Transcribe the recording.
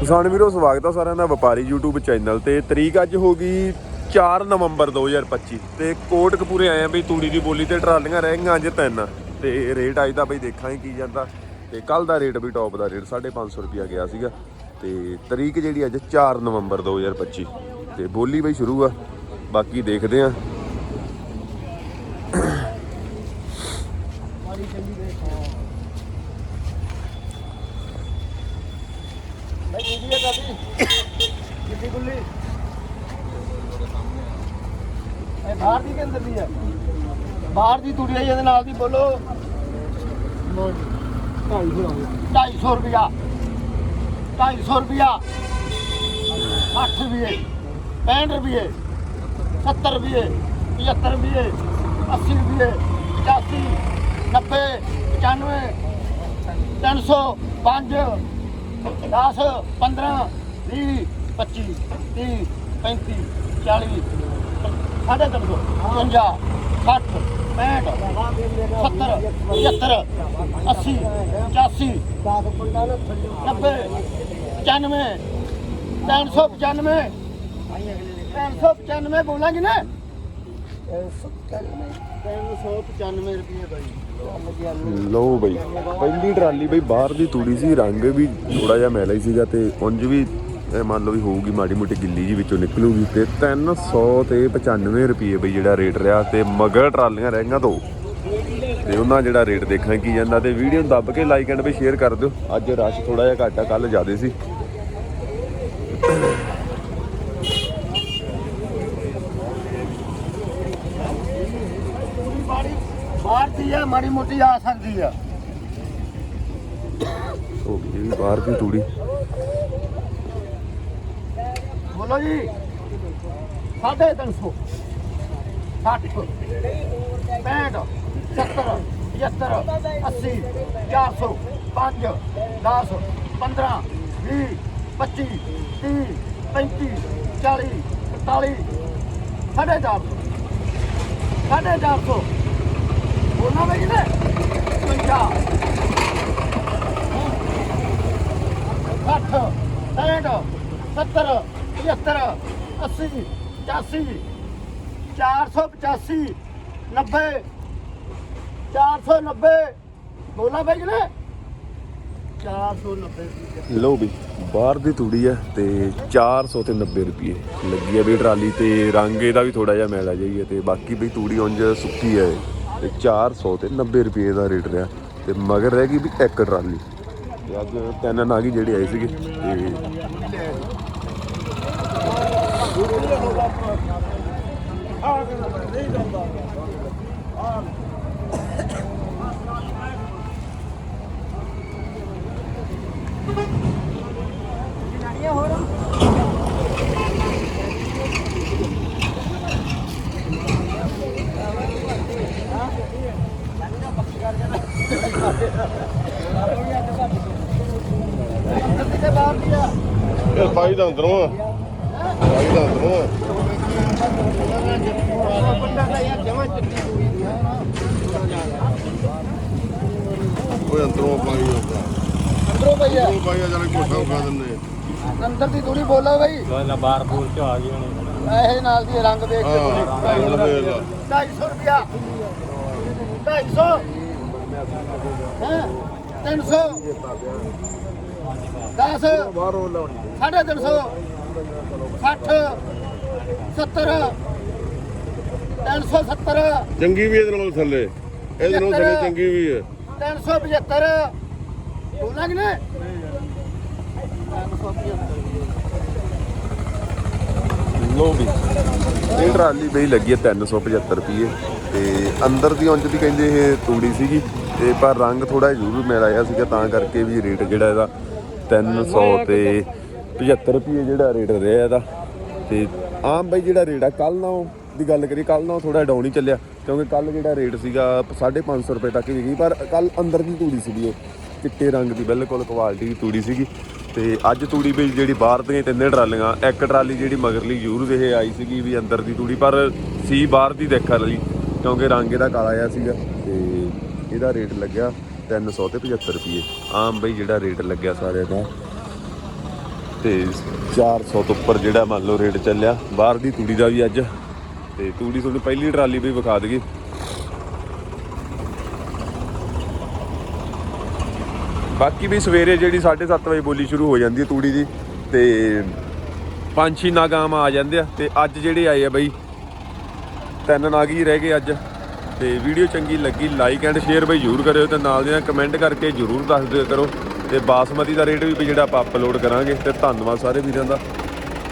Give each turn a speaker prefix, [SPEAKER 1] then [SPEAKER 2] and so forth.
[SPEAKER 1] ਕਿਸਾਨ ਵੀਰੋ, ਸਵਾਗਤ ਹੈ ਸਾਰਿਆਂ ਦਾ ਵਪਾਰੀ YouTube ਚੈਨਲ ਤੇ। ਤਰੀਕ ਅੱਜ ਹੋ ਗਈ 4 ਨਵੰਬਰ 2025 ਤੇ ਕੋਟਕਪੂਰੇ ਆਏ ਆ ਬਈ ਤੂੜੀ ਦੀ ਬੋਲੀ ਤੇ ਟਰਾਲੀਆਂ ਰਹਿ ਗਈਆਂ ਅੱਜ ਤਿੰਨ। ਤੇ ਰੇਟ ਅੱਜ ਦਾ ਬਈ ਦੇਖਾਂਗੇ ਕੀ ਜਾਂਦਾ। ਤੇ ਕੱਲ ਦਾ ਰੇਟ ਵੀ ਟੌਪ ਦਾ ਰੇਟ 550 ਰੁਪਿਆ ਗਿਆ ਸੀਗਾ। ਤੇ ਤਰੀਕ ਜਿਹੜੀ ਅੱਜ 4 ਨਵੰਬਰ 2025 ਤੇ ਬੋਲੀ ਬਈ ਸ਼ੁਰੂ ਆ, ਬਾਕੀ ਦੇਖਦੇ ਆ।
[SPEAKER 2] ਮੈਂ ਦੀਦੀ ਹੈ ਦਾਦੀ ਕਿੱਡੀ ਗੁੱਲੀ ਇਹ ਬਾਹਰ ਦੀ ਕਿ ਅੰਦਰ ਦੀ ਹੈ ਬਾਹਰ ਦੀ ਤੂੜੀ ਹੈ ਇਹਦੇ ਨਾਲ ਦੀ ਬੋਲੋ 250 ਰੁਪਿਆ 250 ਰੁਪਿਆ 60 ਰੁਪਏ 65 ਰੁਪਏ 70 ਰੁਪਏ 75 ਰੁਪਏ 80 ਰੁਪਏ 85 90 95 300 5 10 15 20 25 30 35 40 ਸਾਢੇ ਤਿੰਨ ਸੌ 55 60 65 70 75 80 85 90 95 395 395 ਬੋਲਾਂਗੇ ਨਾ। 395 ਰੁਪਏ ਬਾਈ।
[SPEAKER 1] ਲਓ ਬਈ, ਪਹਿਲੀ ਟਰਾਲੀ ਬਈ ਬਾਹਰ ਦੀ ਤੂੜੀ ਸੀ, ਰੰਗ ਵੀ ਥੋੜਾ ਜਿਹਾ ਮੈਲਾ ਹੀ ਸੀਗਾ ਤੇ ਉਂਝ ਵੀ ਮੰਨ ਲਓ ਵੀ ਹੋਊਗੀ, ਮਾੜੀ ਮੋਟੀ ਗਿੱਲੀ ਜੀ ਵਿੱਚੋਂ ਨਿਕਲੂਗੀ ਤੇ 300 ਤੇ 95 ਰੁਪਏ ਬਈ ਜਿਹੜਾ ਰੇਟ ਰਿਹਾ ਤੇ ਮਗਰ ਟਰਾਲੀਆਂ ਰਹਿ ਗਈਆਂ ਦੋ। ਤੇ ਉਹਨਾਂ ਜਿਹੜਾ ਰੇਟ ਦੇਖਣਾ ਕੀ ਜਾਂਦਾ ਤੇ ਵੀਡੀਓ ਨੂੰ ਦੱਬ ਕੇ ਲਾਈਕ ਐਂਡ ਵੀ ਸ਼ੇਅਰ ਕਰ ਦਿਓ। ਅੱਜ ਰਸ਼ ਥੋੜਾ ਜਿਹਾ ਘੱਟ ਆ ਕੱਲ ਜ਼ਿਆਦਾ ਸੀ।
[SPEAKER 2] ਮਾੜੀ ਮੋਟੀ ਆ ਸਕਦੀ ਆ।
[SPEAKER 1] ਹੋ ਗਈ ਜੀ ਬਾਹਰ ਦੀ ਤੂੜੀ।
[SPEAKER 2] ਬੋਲੋ ਜੀ। 350 60 65 70 75 80 400 5 10 15 20 25 30 35 40 45
[SPEAKER 1] ਲੋ ਵੀ, ਬਾਹਰ ਦੀ ਤੂੜੀ ਆ ਤੇ 490 ਰੁਪਏ ਲੱਗੀ ਆ ਵੀ ਟਰਾਲੀ ਤੇ ਰੰਗ ਇਹਦਾ ਵੀ ਥੋੜਾ ਜਿਹਾ ਮੈਲਾ ਜਾਈਏ ਤੇ ਬਾਕੀ ਵੀ ਤੂੜੀ ਉਂਝ ਸੁੱਕੀ ਆ ਤੇ 400 ਤੇ 90 ਰੁਪਏ ਦਾ ਰੇਟ ਰਿਹਾ ਤੇ ਮਗਰ ਰਹਿ ਗਈ ਵੀ ਇੱਕ ਟਰਾਲੀ। ਤੇ ਅੱਜ ਤਿੰਨ ਨਾ ਗਈ ਜਿਹੜੇ ਆਏ ਸੀਗੇ, ਤੇ
[SPEAKER 2] ਕਿਤੇ ਬਾਹਰ ਦੀ ਆ
[SPEAKER 3] ਇਹ ਪਾਈ ਦਾ ਅੰਦਰੋਂ ਆ। ਪਾਈ ਦਾ ਅੰਦਰੋਂ ਆ। ਓਏ ਅੰਦਰੋਂ ਪਾਈ ਹੁੰਦਾ
[SPEAKER 2] ਅੰਦਰੋਂ ਪਈ ਆ।
[SPEAKER 3] ਉਹ ਪਾਈ ਆ ਜਰਾ ਕੋਠਾ ਉਗਾ ਦਿੰਦੇ।
[SPEAKER 2] ਅੰਦਰ ਦੀ ਥੋੜੀ ਬੋਲੋ ਬਈ।
[SPEAKER 4] ਨਾ ਬਾਹਰ ਬੂਰ ਚ ਆ ਗਈ ਹੋਣੀ।
[SPEAKER 2] ਇਹ ਨਾਲ ਦੀ ਰੰਗ ਵੇਖ ਕੇ
[SPEAKER 3] ਹਾਂ ਰੰਗ ਵੇਖ ਲਾ।
[SPEAKER 2] 250 ਰੁਪਿਆ 250 ਹੈ? 300 10
[SPEAKER 3] ਬਾਹਰੋਂ ਲਾਉਣੀ
[SPEAKER 2] ਸਾਢੇ 300 60 70 370
[SPEAKER 3] ਚੰਗੀ ਵੀ ਇਹਦੇ ਨਾਲੋਂ ਥੱਲੇ। ਇਹਦੇ ਨਾਲੋਂ ਥੱਲੇ ਚੰਗੀ ਵੀ ਹੈ।
[SPEAKER 2] 375 ਬੋਲਾਂ ਕਿ ਨੇ
[SPEAKER 1] ਲਓ ਵੀ ਇਹ ਟਰਾਲੀ ਬਈ ਲੱਗੀ ਹੈ 375 ਰੁਪਏ ਤੇ ਅੰਦਰ ਦੀ ਉਂਝ ਦੀ ਕਹਿੰਦੇ ਇਹ ਤੂੜੀ ਸੀਗੀ। ਤੇ ਪਰ ਰੰਗ ਥੋੜਾ ਜ਼ਰੂਰ ਮਿਲ ਆਇਆ ਸੀਗਾ ਤਾਂ ਕਰਕੇ ਵੀ ਰੇਟ ਜਿਹੜਾ ਇਹਦਾ 300 ਤੇ 75 ਰੁਪਏ ਜਿਹੜਾ ਰੇਟ ਰਿਹਾ ਇਹਦਾ। ਤੇ ਆਮ ਬਈ ਜਿਹੜਾ ਰੇਟ ਆ ਕੱਲ ਨਾਲੋਂ ਦੀ ਗੱਲ ਕਰੀ ਕੱਲ ਨਾਲੋਂ ਥੋੜਾ ਡਾਊਨ ਹੀ ਚੱਲਿਆ, ਕਿਉਂਕਿ ਕੱਲ ਜਿਹੜਾ ਰੇਟ ਸੀਗਾ 550 ਰੁਪਏ ਤੱਕ ਵੀ ਗਈ, ਪਰ ਕੱਲ ਅੰਦਰ ਦੀ ਤੂੜੀ ਸੀਗੀ ਉਹ ਚਿੱਟੇ ਰੰਗ ਦੀ, ਬਿਲਕੁਲ ਕੁਆਲਿਟੀ ਦੀ ਤੂੜੀ ਸੀਗੀ। ਤੇ ਅੱਜ ਤੂੜੀ ਵੀ ਜਿਹੜੀ ਬਾਹਰ ਦੀਆਂ ਤਿੰਨੇ ਟਰਾਲੀਆਂ, ਇੱਕ ਟਰਾਲੀ ਜਿਹੜੀ ਮਗਰਲੀ ਯੂਰ ਇਹ ਆਈ ਸੀਗੀ ਵੀ ਅੰਦਰ ਦੀ ਤੂੜੀ, ਪਰ ਸੀ ਬਾਹਰ ਦੀ ਦੇਖਣ ਲਈ, ਕਿਉਂਕਿ ਰੰਗ ਇਹਦਾ ਕਾਲਾ ਜਿਹਾ ਸੀਗਾ, ਤੇ ਇਹਦਾ ਰੇਟ ਲੱਗਿਆ 300 ਤੇ 75 ਰੁਪਏ ਆਮ ਬਈ ਜਿਹੜਾ ਰੇਟ ਲੱਗਿਆ ਸਾਰਿਆਂ ਦਾ ਤੇ 400 ਤੋਂ ਉੱਪਰ ਜਿਹੜਾ ਮੰਨ ਲਓ ਰੇਟ ਚੱਲਿਆ। ਬਾਹਰ ਦੀ ਤੂੜੀ ਦਾ ਵੀ ਅੱਜ, ਤੇ ਤੂੜੀ ਤੁਹਾਨੂੰ ਪਹਿਲੀ ਟਰਾਲੀ ਵੀ ਵਿਖਾ ਦਈਏ। ਬਾਕੀ ਵੀ ਸਵੇਰੇ ਜਿਹੜੀ 7:30 ਵਜੇ ਬੋਲੀ ਸ਼ੁਰੂ ਹੋ ਜਾਂਦੀ ਹੈ ਤੂੜੀ ਦੀ, ਤੇ ਪੰਜ ਛੇ ਨਾਗ ਆਮ ਆ ਜਾਂਦੇ ਆ, ਤੇ ਅੱਜ ਜਿਹੜੇ ਆਏ ਆ ਬਈ, ਤਿੰਨ ਨਾਗ ਹੀ ਰਹਿ ਗਏ ਅੱਜ। ਤੇ ਵੀਡੀਓ ਚੰਗੀ ਲੱਗੀ ਲਾਈਕ ਐਂਡ ਸ਼ੇਅਰ ਬਈ ਜਰੂਰ ਕਰਿਓ ਤੇ ਨਾਲ ਦੇ ਨਾਲ ਕਮੈਂਟ ਕਰਕੇ ਜਰੂਰ ਦੱਸ ਦਿਓ ਕਰੋ ਤੇ ਬਾਸਮਤੀ ਦਾ ਰੇਟ ਵੀ ਵੀ ਜਿਹੜਾ ਆਪਾਂ ਅਪਲੋਡ ਕਰਾਂਗੇ ਤੇ ਧੰਨਵਾਦ ਸਾਰੇ ਵੀਰਾਂ ਦਾ।